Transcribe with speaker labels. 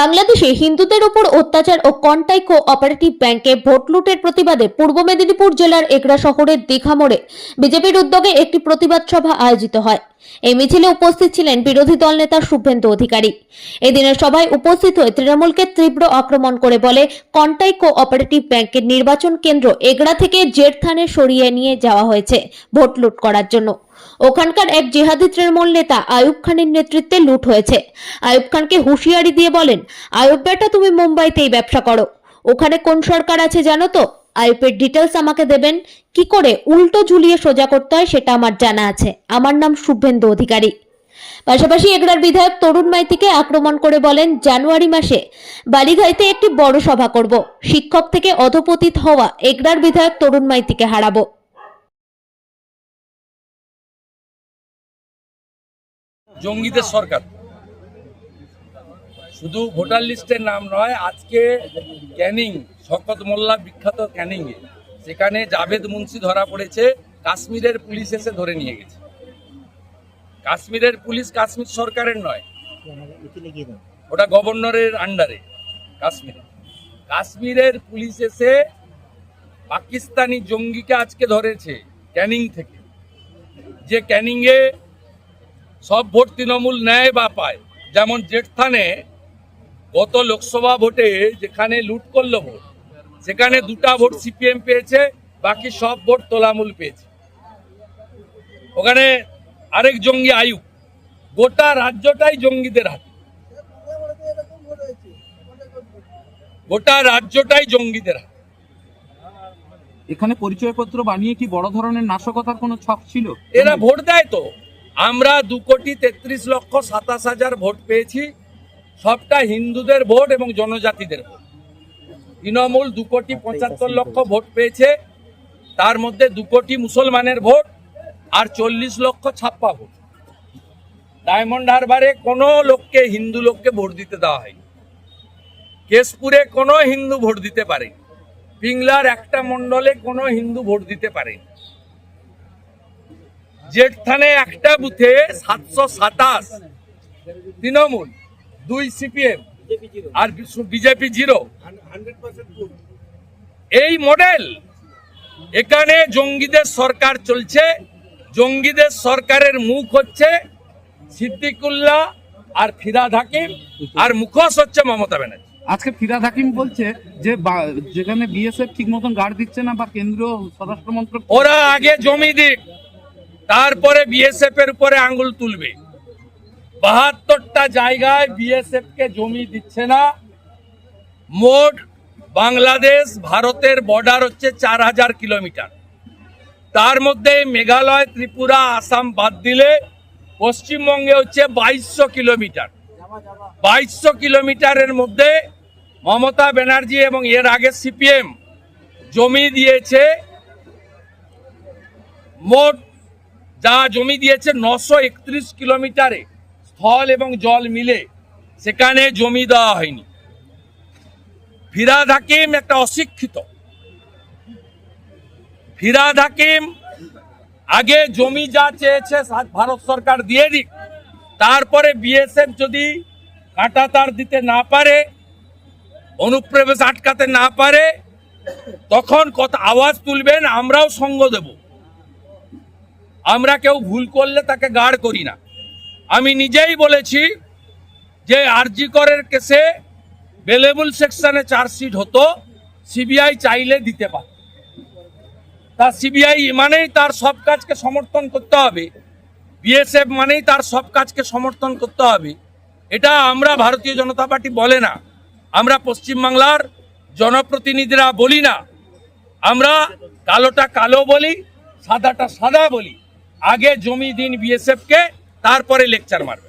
Speaker 1: বাংলাদেশে হিন্দুদের উপর অত্যাচার ও কন্টাই কো অপারেটিভ ব্যাংকে ভোট লুটের প্রতিবাদে পূর্ব মেদিনীপুর জেলার এগরা শহরের দীঘা মোড়ে বিজেপির উদ্যোগে একটি প্রতিবাদ সভা আয়োজিত হয়। এই মিছিলে উপস্থিত ছিলেন বিরোধী দল নেতা শুভেন্দু অধিকারী। এদিনের সভায় উপস্থিত হয়ে তৃণমূলকে তীব্র আক্রমণ করে বলে কন্টাই কো অপারেটিভ ব্যাংকের নির্বাচন কেন্দ্র এগড়া থেকে জেঠথানে সরিয়ে নিয়ে যাওয়া হয়েছে ভোট লুট করার জন্য। ওখানকার এক জিহাদি তৃণমূল নেতা আয়ুব খানের নেতৃত্বে লুট হয়েছে। আয়ুব খানকে হুঁশিয়ারি দিয়ে বলেন, আয়ুব বেটা, তুমি মুম্বাইতেই ব্যবসা করো। ওখানে কোন সরকার আছে জানো তো? আইপের ডিটেলস আমাকে দেবেন। কি করে উল্টো ঝুলিয়ে সোজা করতে হয় সেটা আমার জানা আছে। আমার নাম শুভেন্দু অধিকারী। পাশাপাশি এগড়ার বিধায়ক তরুণ মাইতিকে আক্রমণ করে বলেন, জানুয়ারি মাসে বালিঘাইতে একটি বড় সভা করব। শিক্ষক থেকে অধপতিত হওয়া এগড়ার বিধায়ক তরুণ মাইতিকে হারাবো।
Speaker 2: জঙ্গিদের সরকার। শুধু ভোটার লিস্টের নাম নয়, আজকে ক্যানিং, শকত মোল্লা বিখ্যাত ক্যানিং এ সেখানে জাভেদ মুন্সি ধরা পড়েছে, কাশ্মীরের পুলিশ এসে ধরে নিয়ে গেছে। কাশ্মীরের পুলিশ কাশ্মীর সরকারের নয়, ওটা গভর্নরের আন্ডারে, কাশ্মীরে। কাশ্মীরের পুলিশ এসে পাকিস্তানি জঙ্গিকে আজকে ধরেছে ক্যানিং থেকে। যে ক্যানিংয়ে সব ভোট তৃণমূল নেয় বা পায়। যেমন জেঠথানে গত লোকসভা ভোটে যেখানে লুট করল ভোট সেখানে দুটা ভোট সিপিএম পেয়েছে বাকি সব ভোট তোলামূল পেয়েছে। ওখানে আরেক জঙ্গি আয়ু গোটা রাজ্যটাই জঙ্গিদের হাতে। গোটা রাজ্যটাই জঙ্গিদের হাতে।
Speaker 3: এখানে পরিচয়পত্র বানিয়ে কি বড় ধরনের নাশকতার কোনো ছক ছিল?
Speaker 2: এরা ভোট দেয় তো। আমরা দু কোটি তেত্রিশ লক্ষ সাতাশ হাজার ভোট পেয়েছি। সবটা হিন্দুদের ভোট এবং জনজাতিদের ভোট। তৃণমূল দু কোটি পঁচাত্তর লক্ষ ভোট পেয়েছে। তার মধ্যে দু কোটি মুসলমানের ভোট আর চল্লিশ লক্ষ ছাপ্পা ভোট। ডায়মন্ড হারবারে কোনো লোককে হিন্দু লোককে ভোট দিতে দেওয়া হয়নি। কেশপুরে কোনো হিন্দু ভোট দিতে পারে পিংলার একটা মণ্ডলে কোনো হিন্দু ভোট দিতে জেঠথানে একটা বুথে সাতশো সাতাশ তৃণমূল দুই সিপিএম আর বিজেপি জিরো। এই মডেল এখানে জঙ্গিদের সরকার চলছে। জঙ্গিদের সরকারের মুখ হচ্ছে সিদ্দিকুল্লাহ আর ফিরাদ হাকিম আর মুখোশ হচ্ছে মমতা ব্যানার্জি।
Speaker 3: আজকে ফিরাদ হাকিম বলছে যে যেখানে বিএসএফ ঠিক মতন গার্ড দিচ্ছে না বা কেন্দ্রীয় স্বরাষ্ট্র মন্ত্রক
Speaker 2: ওরা আগে জমি দিক। তারপরে বিএসএফ এর উপরে আঙ্গুল তুলবে। বাহাত্তরটা জায়গায় বিএসএফ কে জমি দিচ্ছে না। মোট বাংলাদেশ ভারতের বর্ডার হচ্ছে চার হাজার কিলোমিটার। তার মধ্যে মেঘালয়, ত্রিপুরা, আসাম বাদ দিলে পশ্চিমবঙ্গে হচ্ছে বাইশশো কিলোমিটার। বাইশশো কিলোমিটারের মধ্যে মমতা ব্যানার্জি এবং এর আগে সিপিএম জমি দিয়েছে। মোট যা জমি দিয়েছে নশো একত্রিশ কিলোমিটারে স্থল এবং জল মিলে, সেখানে জমি দেওয়া হয়নি। ফিরাদ হাকিম একটা অশিক্ষিত। ফিরাদ হাকিম আগে জমি যা চেয়েছে ভারত সরকার দিয়ে দিক, তারপরে বিএসএফ যদি কাটা তার দিতে না পারে, অনুপ্রবেশ আটকাতে না পারে, তখন কত আওয়াজ তুলবেন, আমরাও সঙ্গ দেব। আমরা কেউ ভুল করলে তাকে গাড় করি না। আমি নিজেই বলেছি যে আরজি করের কেসে বেলেবল সেকশনে চার্জশিট হতো সিবিআই চাইলে দিতে পারে তা সিবিআই মানেই তার সব কাজকে সমর্থন করতে হবে। বিএসএফ মানেই তার সব কাজকে সমর্থন করতে হবে। এটা আমরা ভারতীয় জনতা পার্টি বলে না। আমরা পশ্চিমবাংলার জনপ্রতিনিধিরা বলি না। আমরা কালোটা কালো বলি, সাদাটা সাদা বলি। আগে জমি দিন বিএসএফ কে তারপরে লেকচার মারবে।